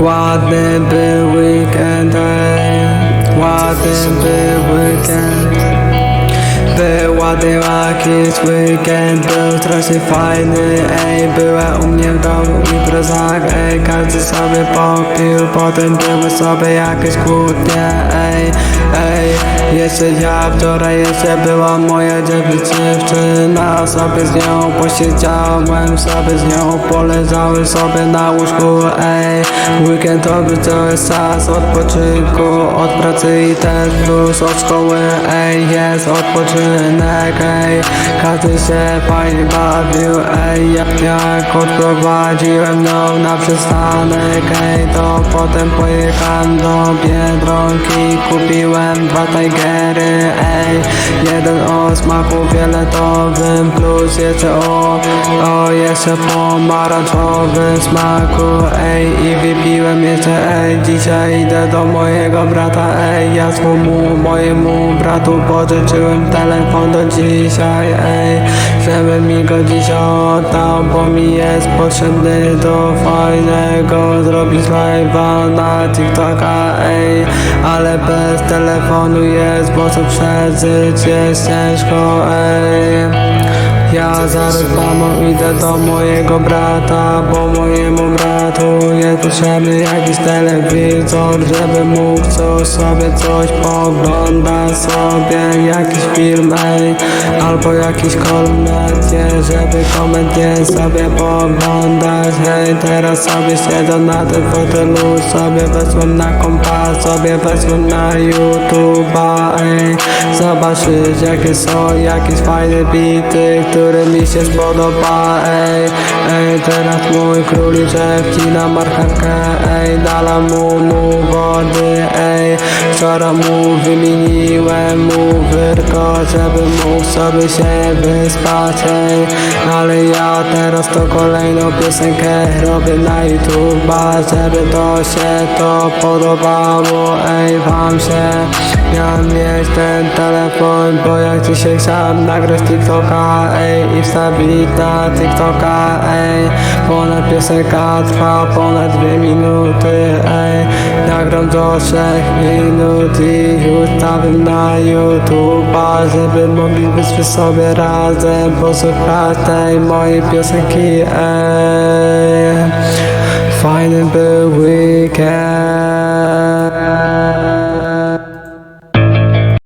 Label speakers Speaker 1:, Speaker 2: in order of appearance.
Speaker 1: Ładny był weekend, ej. Ładny był weekend Był ładny jakiś weekend Był strasznie fajny, ej Była u mnie w domu imprezach, ej Każdy sobie popił Potem były sobie jakieś kłótnie, ej Ej, jeszcze ja wczoraj jeszcze była moja dziewczyna Sobie z nią posiedziałem, sobie z nią poleżały sobie na łóżku, ej Weekendowy to jest czas odpoczynku. Od pracy i też plus od szkoły, ej Jest odpoczynek, ej. Każdy się fajnie bawił, ej Jak, jak odprowadziłem ją na przystanek, ej. To potem pojechałem do Biedronki Kupiłem dwa Tigery, ej. Jeden o smaku fioletowym Plus jeszcze o, o jeszcze pomarańczowym smaku, ej. I wypiłem jeszcze, ej Dzisiaj idę do mojego brata, ej Ja swemu mojemu bratu pożyczyłem telefon do dzisiaj, ej Żeby mi go dziś oddał, bo mi jest potrzebny do fajnego Zrobić live'a na TikToka, ej Ale bez telefonu jest, bo co przeżyć jest ciężko, ej. Ja zaraz mamo idę do mojego brata Bo mojemu potrzebny jakiś telewizor Żeby mógł coś sobie coś poglądać sobie. Jakiś film, ej Albo jakiś komedie Żeby komedię sobie poglądać. Hej, teraz sobie siedzę na tym fotelu Sobie weszłem na kompa Sobie weszłem na YouTube'a, ej. Zobaczyć jakie są jakieś fajne bity Które mi się spodoba, ej. Ej, teraz mój króliczek wcina marchewkę, ej Dala mu, mu wody, ej Wczoraj mu wymieniłem mu wyrko Żeby mógł sobie się wyspać, ej Ale ja teraz to kolejną piosenkę robię na YouTube'a Żeby to się to podobało, ej wam się Miałem mieć ten telefon, bo jak dzisiaj chciałem nagrać TikToka, ej I wstawić na TikToka, ej. Ponad piosenka trwa ponad dwie minuty, ej. Nagram do trzech minut i już na YouTube'a Żeby mogli być sobie razem, posłuchać tej mojej piosenki, ej Fajny był weekend